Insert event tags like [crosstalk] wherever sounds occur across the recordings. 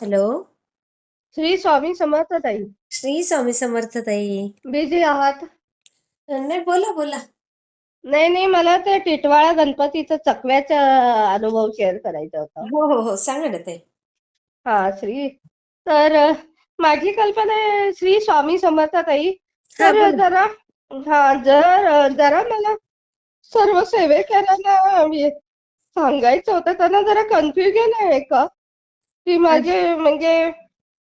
Hello Shri Swami Samarth ताई. श्री स्वामी समर्थ ताई. Busy आहात? नाही बोला बोला. नाही नाही मला ते टिटवाळा गणपतीचा चकव्याचा अनुभव शेअर करायचा होता. हो हो हो सांगा ना ताई. हा श्री. तर माझी कल्पना आहे श्री स्वामी समर्थ ताई. तर जरा हा जर जरा मला सर्व सेवेकरांना सांगायचं होतं त्यांना जरा कन्फ्युजन आहे का की माझे म्हणजे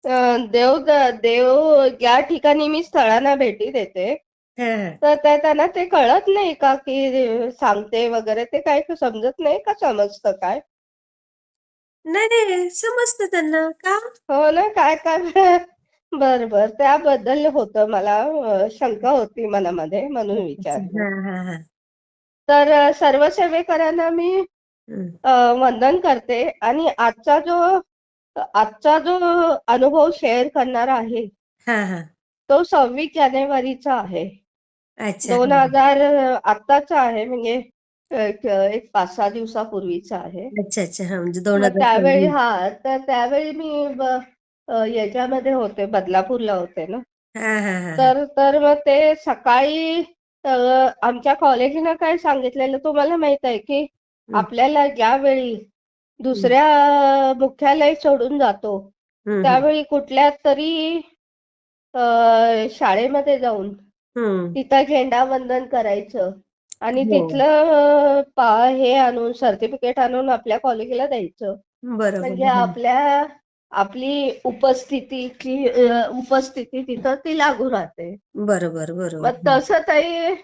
अ, देव देव ज्या ठिकाणी मी स्थळांना भेटी देते हा तर त्या त्यांना ते कळत नाही का की सांगते वगैरे ते काय समजत नाही का समजतं काय? नाही नाही समजतं त्यांना. का? हो ना काय काय? [laughs] बर बर. त्याबद्दल होतं मला अ, शंका होती मनामध्ये म्हणून विचारलं. हा हा हा. तर अ, सर्व सेवेकरांना मी. अ, वंदन करते आणि आजचा जो आजचा जो अनुभव शेअर करणार आहे हा हा. तो सव्वीस जानेवारीचा आहे. अच्छा. दोन हजार आत्ताचा आहे म्हणजे एक एक पाच सहा दिवसापूर्वीचा आहे. अच्छा अच्छा. हा म्हणजे दोन मग हजार त्यावेळी सव्वीस. हा तर त्यावेळी मी ब- अ, याच्यामध्ये होते बदलापूरला होते ना. हा हा हा हा. तर तर मग ते सकाळी अ, आमच्या कॉलेजनं काय सांगितलेलं तुम्हाला माहीत आहे की हम्म, आपल्याला ज्यावेळी दुसऱ्या मुख्यालय सोडून जातो. त्यावेळी कुठल्या तरी शाळेमध्ये जाऊन. तिथं झेंडावंदन करायचं. आणि हो. तिथलं हे आणून सर्टिफिकेट आणून आपल्या कॉलेजला द्यायचं. म्हणजे. आपल्या आपली उपस्थितीची उपस्थिती तिथं ती लागू राहते. बरोबर बरोबर. मग तसं ताई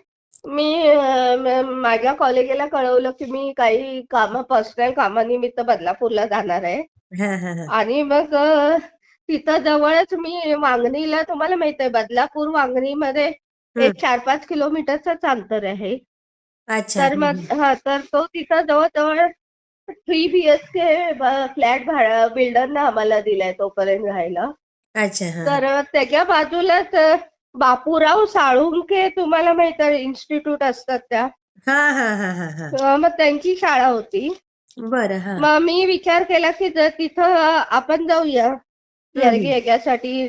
मी माझ्या कॉलेजला कळवलं की मी काही काम पर्सनल कामानिमित्त बदलापूरला जाणार आहे. आणि मग तिथं जवळच मी वांगणीला तुम्हाला माहीत आहे बदलापूर वांगणीमध्ये. एक चार पाच किलोमीटरचंच अंतर आहे. अच्छा. तर मग हा. तर तो तिथं जवळजवळ थ्री बीएचके फ्लॅट भाडा बिल्डरनं आम्हाला दिलाय तोपर्यंत राहायला. तर त्याच्या बाजूलाच बापूराव साळुंके तुम्हाला माहीत आहे इन्स्टिट्यूट असतात त्या. हा हा हा हा हा. अ, मग त्यांची शाळा होती. बरं हा. मग मी विचार केला की जर तिथं आपण जाऊया हम्म, याच्यासाठी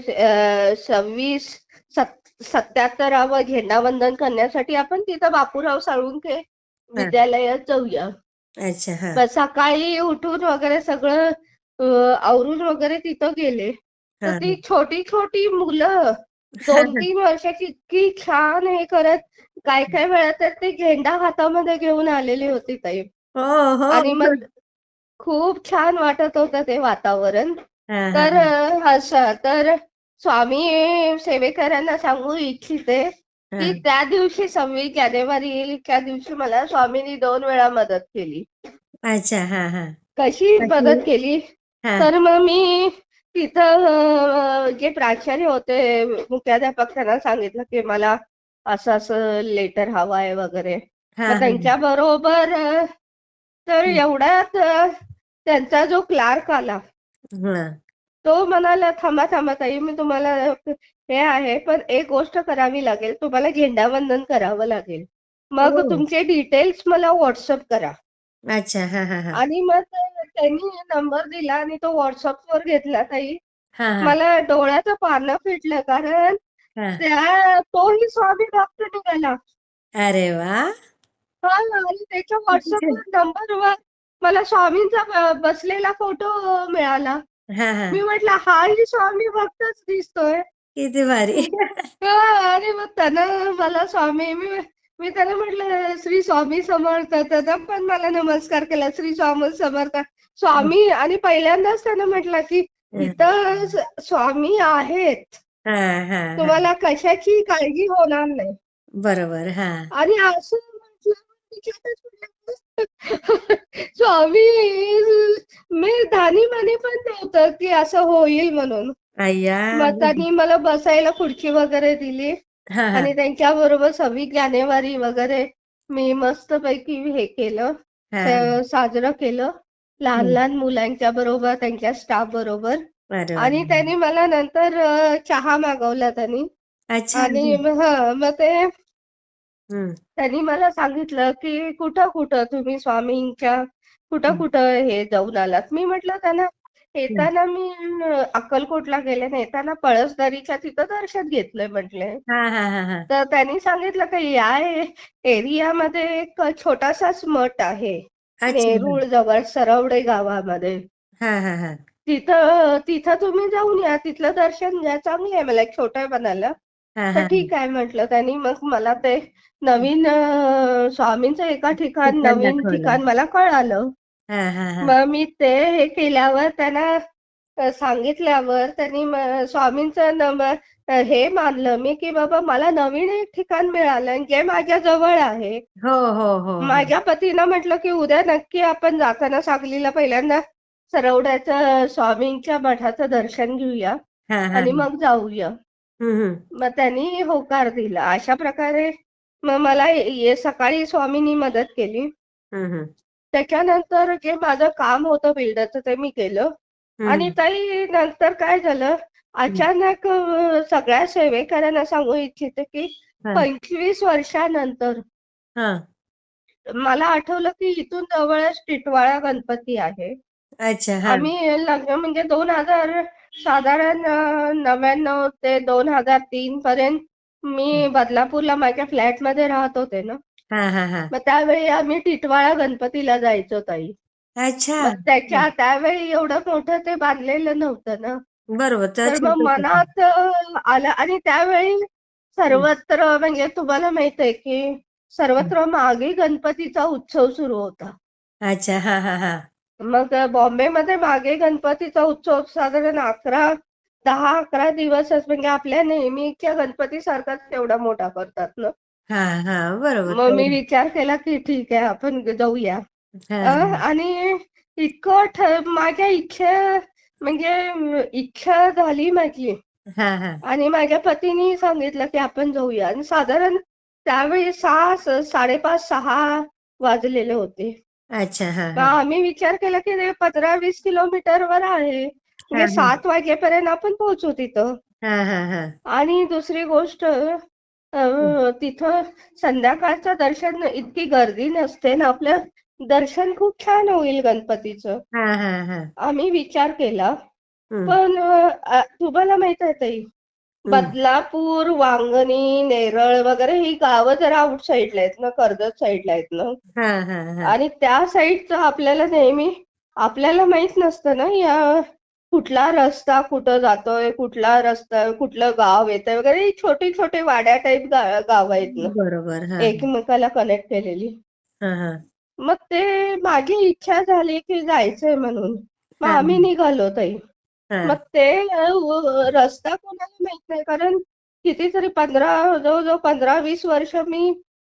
सव्वीस सत्याहत्तरावं झेंडावंदन करण्यासाठी आपण तिथं बापूराव साळुंके विद्यालयात जाऊया. अच्छा हा. मग सकाळी उठून वगैरे सगळं अ, आवरून वगैरे तिथं गेले. तर ती छोटी छोटी मुलं दोन तीन [laughs] वर्षाची इतकी छान हे करत काय काय वेळा तर ते झेंडा हातामध्ये घेऊन आलेली होती ताई. हो हो आणि मग खूप छान वाटत होतं ते वातावरण. हा हा तर अ, असं तर स्वामी सेवेकरांना सांगू इच्छिते की हा त्या दिवशी सव्वीस जानेवारीच्या दिवशी मला स्वामींनी दोन वेळा मदत केली. अच्छा हा हा. कशी कशी? मदत केली? हा. तर मग मी तिथं जे प्राचार्य होते मुख्याध्यापक त्यांना सांगितलं की मला असं असं लेटर हवं आहे वगैरे त्यांच्या बरोबर तर. एवढ्यात त्यांचा जो क्लार्क आला तो म्हणाला थांबा थांबा ताई मी तुम्हाला हे आहे पण एक गोष्ट करावी लागेल. तुम्हाला झेंडावंदन करावं लागेल. मग हो. तुमचे डिटेल्स मला व्हॉट्सअप करा. अच्छा हा हा हा. आणि मग ते- त्यांनी नंबर दिला आणि तो व्हॉट्सअपवर घेतला ताई. हा हा. मला डोळ्याचं पानं फिटलं कारण हा. त्या तोही स्वामी भक्त निघाला. अरे वा. हा आणि त्याच्या व्हॉट्सअपवर नंबरवर मला स्वामींचा ब- बसलेला फोटो मिळाला. हा हा. मी म्हटलं हाही स्वामी भक्तच दिसतोय. किती भारी. [laughs] हा, आणि मग त्यानं मला स्वामी मी मी त्याला म्हटलं श्री स्वामी समर्थ. त्यानं पण मला नमस्कार केला. श्री स्वामी समर्थ. स्वामी आणि पहिल्यांदाच त्यानं म्हटलं की इथं स्वामी आहेत. हा हा हा. तुम्हाला कशाची काळजी होणार नाही. बरोबर हा. आणि असं म्हटलं [laughs] स्वामी मी धानी मानी पण नव्हतं की असं होईल म्हणून. मग त्यांनी मला बसायला खुर्ची वगैरे दिली. हा. हा आणि त्यांच्या बरोबर सव्वीस जानेवारी वगैरे मी मस्त पैकी हे केलं हा. साजरं केलं लहान हम्म. लहान मुलांच्या बरोबर त्यांच्या स्टाफ बरोबर. आणि त्यांनी मला नंतर अ, चहा मागवला त्यांनी. अच्छा. आणि मग हा मग ते हम्म. त्यांनी मला सांगितलं की कुठं कुठं तुम्ही स्वामींच्या कुठं हम्म. कुठं हे जाऊन आलात? मी म्हटलं त्यांना येताना मी अक्कलकोटला गेले ना येताना पळसदरीच्या तिथं दर्शन घेतलंय म्हटले. तर त्यांनी सांगितलं की या एरियामध्ये एक छोटासाच मठ आहे. नेरुळ जवळ सरवडे गावामध्ये. हा हा हा. तिथं तिथं तुम्ही जाऊन या तिथलं दर्शन घ्या चांगलं आहे मला एक छोटं बनायला हा तर ठीक आहे म्हटलं त्यांनी मग मला ते नवीन स्वामींचं एका ठिकाण नवीन. ठिकाण मला कळालं. हा हा हा मग मी ते हे केल्यावर त्यांना अ, सांगितल्यावर त्यांनी स्वामींचं अ, हे मानलं मी की बाबा मला नवीन एक ठिकाण मिळालं आणि जे माझ्या जवळ आहे हो हो हो हो माझ्या पतीनं म्हटलं की उद्या नक्की आपण जाताना सांगलीला पहिल्यांदा सरवड्याचं स्वामींच्या मठाचं दर्शन घेऊया हा हा आणि हा. मग जाऊया. मग त्यांनी होकार दिला अशा प्रकारे मग मला ये सकाळी स्वामींनी मदत केली. त्याच्यानंतर जे माझं काम होतं बिल्डरचं ते मी केलं. आणि ताई नंतर काय झालं? अचानक सगळ्या सेवेकरांना सांगू इच्छिते की. पंचवीस वर्षानंतर मला आठवलं की इथून जवळच टिटवाळा गणपती आहे. अच्छा आम्ही लग्न म्हणजे दोन हजार साधारण नव्याण्णव ते दोन हजार तीन पर्यंत मी बदलापूरला माझ्या फ्लॅटमध्ये राहत होते ना. हा हा हा. मग त्यावेळी आम्ही टिटवाळा गणपतीला जायचो ताई. अच्छा. मग त्याच्या त्यावेळी एवढं मोठं ते बांधलेलं नव्हतं ना. बरोबर तर मग. मनात अ, आलं आणि त्यावेळी सर्वत्र म्हणजे तुम्हाला माहीत आहे की सर्वत्र मागे गणपतीचा उत्सव सुरू होता. अच्छा हा हा हा. मग बॉम्बेमध्ये मागे गणपतीचा उत्सव साधारण अकरा दहा अकरा दिवसच म्हणजे आपल्या नेहमीच्या गणपती सारखाच तेवढा मोठा करतात ना. हा हा बरोबर मग मी विचार केला की ठीक आहे आपण जाऊया. अ, हा. आणि इतकं ठ- माझ्या इच्छा म्हणजे इच्छा झाली माझी. हा हा. आणि माझ्या पतीने सांगितलं की आपण जाऊया. आणि साधारण त्यावेळी सहा स- साडेपाच सहा वाजलेले होते. अच्छा हा मग हा आम्ही विचार केला की ते पंधरा वीस किलोमीटरवर आहे. म्हणजे हा. सात वाजेपर्यंत आपण पोहोचू तिथं. हा हा हा. आणि दुसरी गोष्ट तिथं संध्याकाळचं दर्शन इतकी गर्दी नसते ना आपलं दर्शन खूप छान होईल गणपतीचं. हा हा हा. आम्ही विचार केला. पण तुम्हाला माहीत आहे ताई बदलापूर वांगणी नेरळ वगैरे ही गावं जरा आउट साईडला आहेत ना कर्जत साईडला आहेत ना. हा हा हा. आणि त्या साईडचं आपल्याला नेहमी आपल्याला माहीत नसतं ना या कुठला रस्ता कुठं जातोय कुठला रस्ता कुठलं गाव येतंय वगैरे छोटे छोटे वाड्या टाईप गाव आहेत बरोबर एकमेकाला कनेक्ट केलेली. मग ते माझी इच्छा झाली की जायचंय म्हणून. मग. आम्ही निघालो ताई. मग ते रस्ता कोणाला माहीत नाही कारण कितीतरी पंधरा जवळजवळ पंधरा वीस वर्ष मी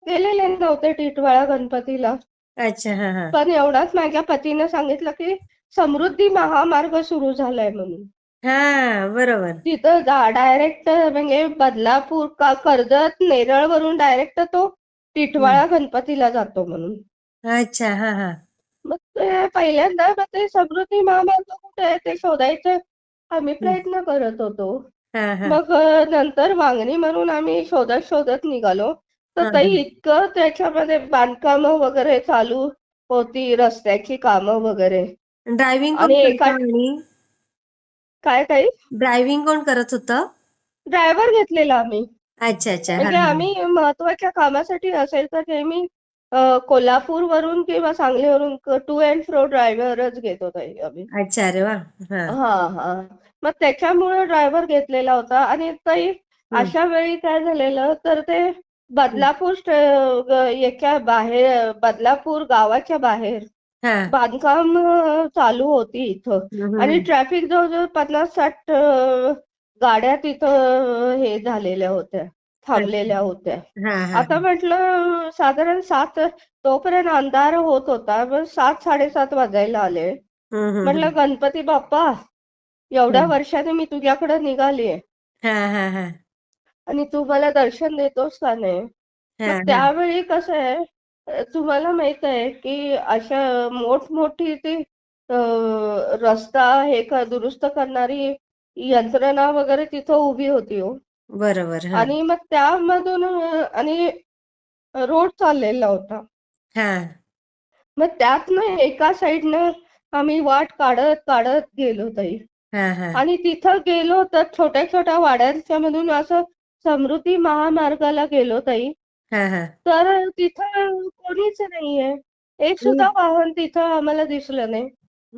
गेलेले नव्हते टिटवाळा गणपतीला. अच्छा पण एवढाच माझ्या पतीनं सांगितलं की समृद्धी महामार्ग सुरू झालाय म्हणून. हा बरोबर. तिथं जा डायरेक्ट म्हणजे बदलापूर का कर्जत नेरळ वरून डायरेक्ट तो टिटवाळा गणपतीला जातो म्हणून. अच्छा हा हा. मग ते पहिल्यांदा मग ते समृद्धी महामार्ग कुठे आहे ते शोधायचं आम्ही प्रयत्न करत होतो. मग नंतर वांगणी म्हणून आम्ही शोधत शोधत निघालो. तर. ताई इतकं त्याच्यामध्ये बांधकामं वगैरे चालू होती रस्त्याची कामं वगैरे. ड्रायव्हिंग कोण आणि काय काही ड्रायव्हिंग कोण करत होतं? ड्रायव्हर घेतलेला आम्ही. अच्छा अच्छा. हा म्हणजे हा. आम्ही महत्त्वाच्या कामासाठी असेल तर नेहमी अ, कोल्हापूरवरून किंवा सांगलीवरून टू अँड फ्रो ड्रायव्हरच घेतो ताई आम्ही. अच्छा अरे वा. हा. हा हा. मग त्याच्यामुळे ड्रायव्हर घेतलेला होता. आणि ताई हम्म. अशा वेळी काय झालेलं तर ते बदलापूर स्टे- ग- याच्या बाहेर बदलापूर गावाच्या बाहेर बांधकाम चालू होती इथं. आणि. ट्रॅफिक जवळजवळ पन्नास साठ गाड्या तिथं हे झालेल्या होत्या थांबलेल्या होत्या. आता म्हटलं साधारण सात तोपर्यंत अंधार होत होता मग सात साडेसात वाजायला आले. म्हटलं. गणपती बाप्पा एवढ्या. वर्षाने मी तुझ्याकडे निघालीये हा हा हा. आणि तू मला दर्शन देतोस का नाही? त्यावेळी कसं आहे? तुम्हाला माहीत आहे की अशा मोठमोठी ती रस्ता हे क- दुरुस्त करणारी यंत्रणा वगैरे तिथं उभी होती हो. बरोबर आणि मग त्यामधून आणि रोड चाललेला होता. हा. मग त्यातनं एका साईडनं आम्ही वाट काढत काढत गेलो ताई. हा हा. आणि तिथं गेलो तर छोट्या छोट्या वाड्यांच्या मधून असं समृद्धी महामार्गाला गेलो ताई. हा हा. तर तिथं कोणीच नाहीये. एक सुद्धा वाहन तिथं आम्हाला दिसलं नाही.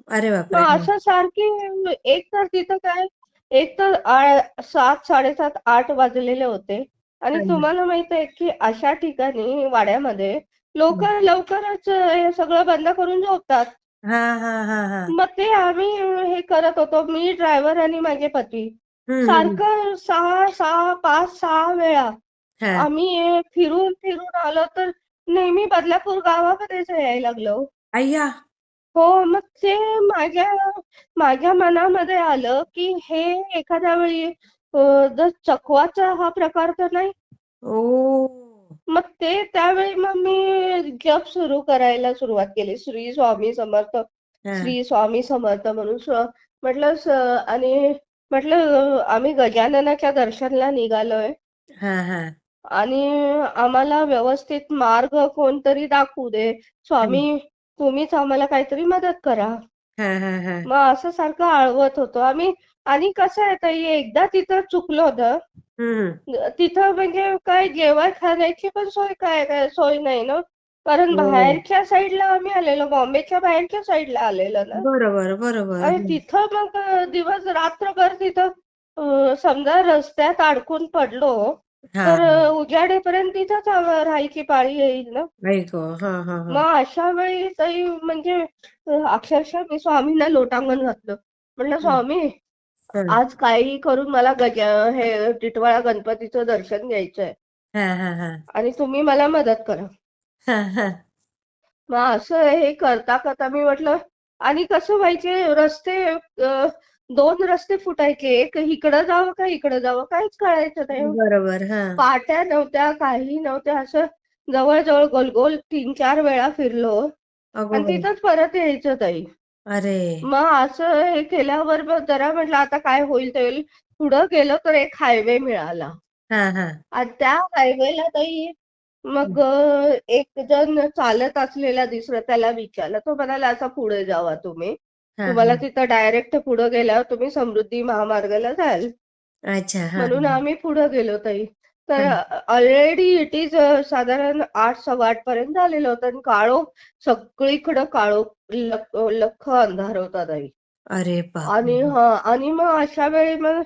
अरे बापरे. मग असं सारखी एक तर तिथं काय एक तर आ- सात साडेसात आठ वाजलेले होते. आणि. तुम्हाला माहीत आहे की अशा ठिकाणी वाड्यामध्ये लोक लवकरच हे सगळं बंद करून झोपतात. हा हा हा हा. मग ते आम्ही हे करत होतो. मी ड्रायव्हर आणि माझे पती. हम्म, हम्म. सारखं सहा सहा पाच सहा वेळा आम्ही फिरून फिरून आलो तर नेहमी बदलापूर गावामध्येच यायला लागलो. अय्या. हो मग ते माझ्या माझ्या मनामध्ये आलं की हे एखाद्या वेळी जर चकवाचा हा प्रकार तर नाही? ओ. मग ते त्यावेळी मग मी जप सुरू करायला सुरुवात केली. श्री स्वामी समर्थ श्री स्वामी समर्थ म्हणून म्हटलं आणि म्हटलं आम्ही गजाननाच्या दर्शनला निघालोय. हा हा. आणि आम्हाला व्यवस्थित मार्ग कोणतरी दाखवू दे. स्वामी तुम्हीच आम्हाला काहीतरी मदत करा. हा हा हा. मग असं सारखं आळवत होतो आम्ही. आणि कसं आहे ताई एकदा तिथं चुकलो होतं. तिथं म्हणजे काय जेवण खाण्याची पण सोय काय काय सोय नाही ना. कारण हो. बाहेरच्या साईडला आम्ही आलेलो बॉम्बेच्या बाहेरच्या साईडला आलेलो ना. बरोबर बरोबर. आणि तिथं मग दिवस रात्रभर तिथं समजा रस्त्यात अडकून पडलो. तर उजाडेपर्यंत तिथंच राहायची पाळी येईल ना? हा हा हा. मग अशा वेळी ताई म्हणजे अक्षरशः मी स्वामींना लोटांगण घातलं. म्हटलं स्वामी. आज काही करून मला गजा हे टिटवाळा गणपतीचं दर्शन घ्यायचंय. हा हा हा. आणि तुम्ही मला मदत करा. मग असं हे करता करता मी म्हटलं आणि कसं व्हायचे रस्ते दोन रस्ते फुटायचे एक इकडं जावं का इकडं जावं? काहीच कळायचं नाही बरोबर हा. पाट्या नव्हत्या काही नव्हत्या असं जवळजवळ गोल गोल तीन चार वेळा फिरलो. अगो आणि. तिथंच परत यायचं ताई. अरे. मग असं हे केल्यावर मग जरा म्हटलं आता काय होईल ते होईल. पुढं गेलो तर एक हायवे मिळाला. हा हा. आणि त्या हायवेला ताई मग अ, एक जण चालत असलेला दिसला त्याला विचारलं. तो म्हणाला असा पुढे जावा तुम्ही. तुम्हाला तिथं डायरेक्ट पुढे गेल्यावर तुम्ही समृद्धी महामार्गाला जाल अच्छा म्हणून. आम्ही पुढे गेलो ताई तर. ऑलरेडी इट इज साधारण आठ सव्वा आठ पर्यंत झालेलं होतं आणि काळोख सगळीकडं काळोख लख अंधार होता ताई अरे आणि हा आणि मग अशा वेळी मग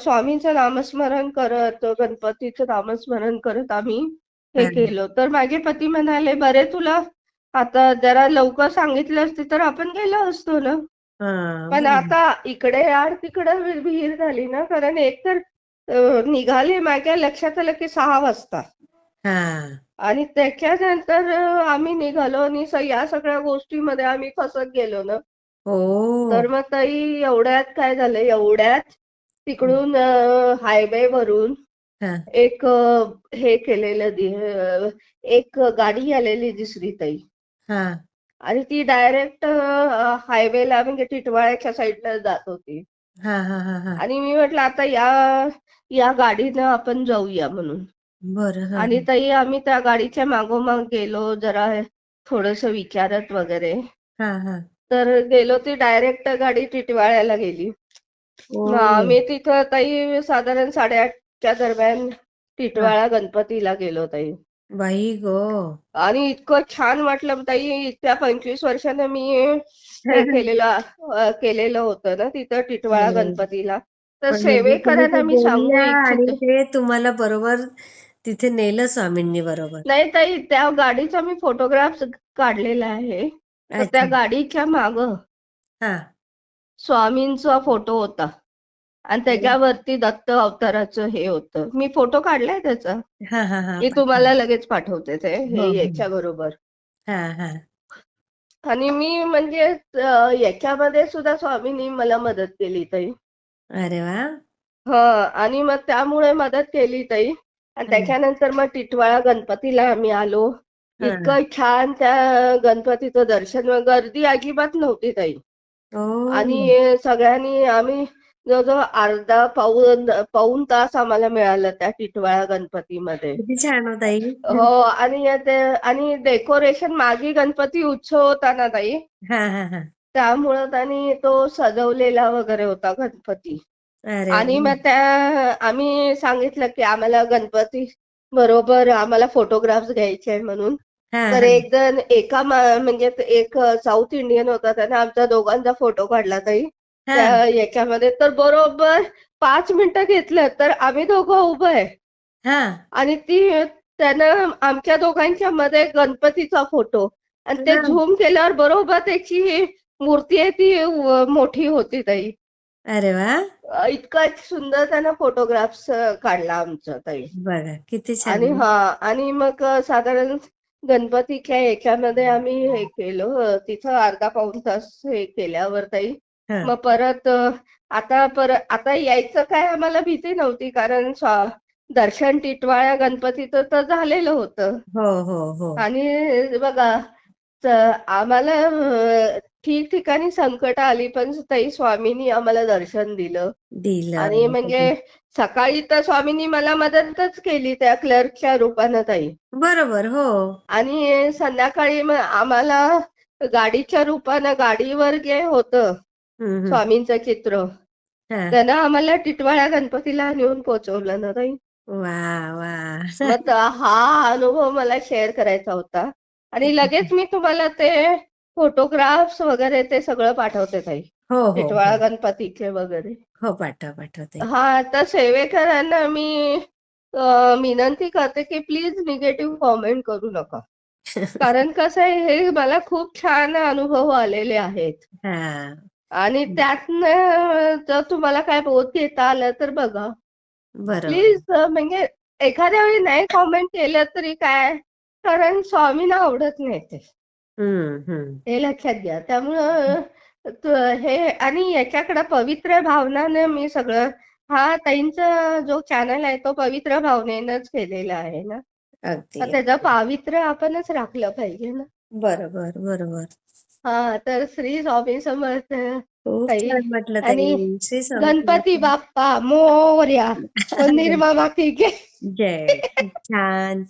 स्वामींचं नामस्मरण करत गणपतीचं नामस्मरण करत आम्ही हे हा. केलं तर माझे पती म्हणाले बरे तुला आता जरा लवकर सांगितलं असते तर आपण गेलो असतो ना. हा पण बरोबर. आता इकडे आड तिकडे विहीर झाली ना कारण एकतर अ, निघाले माझ्या लक्षात आलं की सहा वाजता. हा. आणि त्याच्यानंतर आम्ही निघालो आणि या सगळ्या गोष्टीमध्ये आम्ही फसत गेलो ना. हो. तर मग ताई एवढ्यात काय झालं? एवढ्यात तिकडून हायवे वरून हा. एक हे केलेलं एक गाडी आलेली दिसली ताई. हा आणि ती डायरेक्ट हायवेला म्हणजे टिटवाळ्याच्या साईडला जात होती. हा हा हा हा. आणि मी म्हटलं आता या या गाडीनं आपण जाऊया म्हणून. बरं आणि ताई आम्ही त्या गाडीच्या मागोमाग गेलो जरा थोडस विचारत वगैरे. हा हा. तर गेलो ती डायरेक्ट गाडी टिटवाळ्याला गेली. आम्ही तिथं ताई साधारण साडेआठच्या दरम्यान टिटवाळा गणपतीला गेलो ताई. बाई गो. आणि इतकं छान वाटलं ताई इतक्या पंचवीस वर्षानं मी हे [laughs] केलेलं अ, केलेलं होतं ना तिथं टिटवाळा हो. गणपतीला. तर पण म्हणजे तुम्ही सेवेकरांना ते मी सांगू बोलल्या आणि इच्छिते ते तुम्हाला बरोबर तिथे नेलं स्वामींनी बरोबर. नाही ताई त्या गाडीचा मी फोटोग्राफ काढलेला आहे. तर त्या अच्छा. गाडीच्या माग हा. स्वामींचा फोटो होता. आणि त्याच्यावरती दत्त अवताराचं हे होतं. मी फोटो काढलाय त्याचा. हा हा हा. मी तुम्हाला लगेच पाठवते ते हो, हे हो. याच्या बरोबर हा हा. आणि मी म्हणजे याच्यामध्ये सुद्धा स्वामींनी मला मदत केली ताई. अरे वा. हा आणि मग त्यामुळे मदत केली ताई. आणि त्याच्यानंतर मग टिटवाळा गणपतीला आम्ही आलो. हा. इतकं छान त्या गणपतीचं दर्शन गर्दी अजिबात नव्हती ताई. आणि सगळ्यांनी आम्ही जवळजवळ अर्धा पाऊन पाऊण तास आम्हाला मिळालं त्या टिटवाळा गणपतीमध्ये. किती छान होता आई हो आणि ते आणि डेकोरेशन मागे गणपती उत्सव होता ना ताई? हा हा हा. त्यामुळं त्यांनी तो सजवलेला वगैरे होता गणपती. अरे आणि. मग त्या आम्ही सांगितलं की आम्हाला गणपती बरोबर आम्हाला फोटोग्राफ्स घ्यायचे आहे म्हणून. हा तर हा. एक जण एका मा- म्हणजे एक साऊथ इंडियन होता त्याने आमच्या दोघांचा फोटो काढला ताई. हा त्या याच्यामध्ये तर बरोबर पाच मिनिटं घेतलं तर आम्ही दोघं उभं आहे. हा. आणि ती त्यानं आमच्या दोघांच्या मध्ये गणपतीचा फोटो. आणि ते. झूम केल्यावर बरोबर त्याची मूर्ती आहे ती मोठी होती ताई. अरे वा. इतका सुंदर त्यानं फोटोग्राफ्स काढला आमचं ताई. बघा किती आणि छान हा आणि मग साधारण गणपतीच्या याच्यामध्ये आम्ही हे केलं तिथं अर्धा पाऊण तास हे केल्यावर ताई मग परत आता परत आता यायचं काय आम्हाला भीती नव्हती कारण दर्शन टिटवाळ्या गणपतीचं तर झालेलं होतं. हो हो हो. आणि बघा आम्हाला ठिकठिकाणी संकट आली पण ताई स्वामींनी आम्हाला दर्शन दिलं. दिलं आणि म्हणजे सकाळी तर स्वामींनी मला मदतच केली त्या क्लर्कच्या रूपानं ताई. बरोबर हो. आणि संध्याकाळी आम्हाला गाडीच्या रूपानं गाडीवर जे होतं हम्म, हम्म. स्वामींचं चित्र. हा. त्यानं आम्हाला टिटवाळ्या गणपतीला नेऊन पोहोचवलं ना ताई. वा वा. मग त- हा अनुभव मला शेअर करायचा होता. आणि लगेच मी तुम्हाला ते फोटोग्राफ्स वगैरे ते सगळं पाठवते ताई. हो हो टिटवाळा हो. गणपतीचे वगैरे. हो पाठव पाठवते हा तर सेवेकरांना मी अ, विनंती करते की प्लीज निगेटिव्ह कॉमेंट करू नका. [laughs] कारण कसं आहे हे मला खूप छान अनुभव आलेले आहेत. हा. आणि त्यातनं जर तुम्हाला काय बोध घेता आलं तर बघा. प्लीज म्हणजे एखाद्या वेळी नाही कॉमेंट केलं तरी काय? कारण स्वामींना आवडत नाही ते. हे लक्षात घ्या. त्यामुळं हे आणि याच्याकडे पवित्र भावनाने मी सगळं हा ताईंचा जो चॅनल आहे तो पवित्र भावनेनंच केलेला आहे ना? त्याचं पावित्र्य आपणच राखलं पाहिजे ना? बरोबर बरोबर. हा तर श्री स्वामी समर्थ. खूप ताई. छान म्हटलं आणि ताई श्री स्वामी गणपती समर्थ. बाप्पा मोरया मंदिर मामा की. जय. खूप छान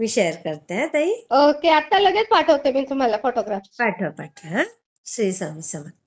मी शेअर करते हा ताई. ओके आता लगेच पाठवते मी तुम्हाला फोटोग्राफ. पाठव पाठव हा. श्री स्वामी समर्थ.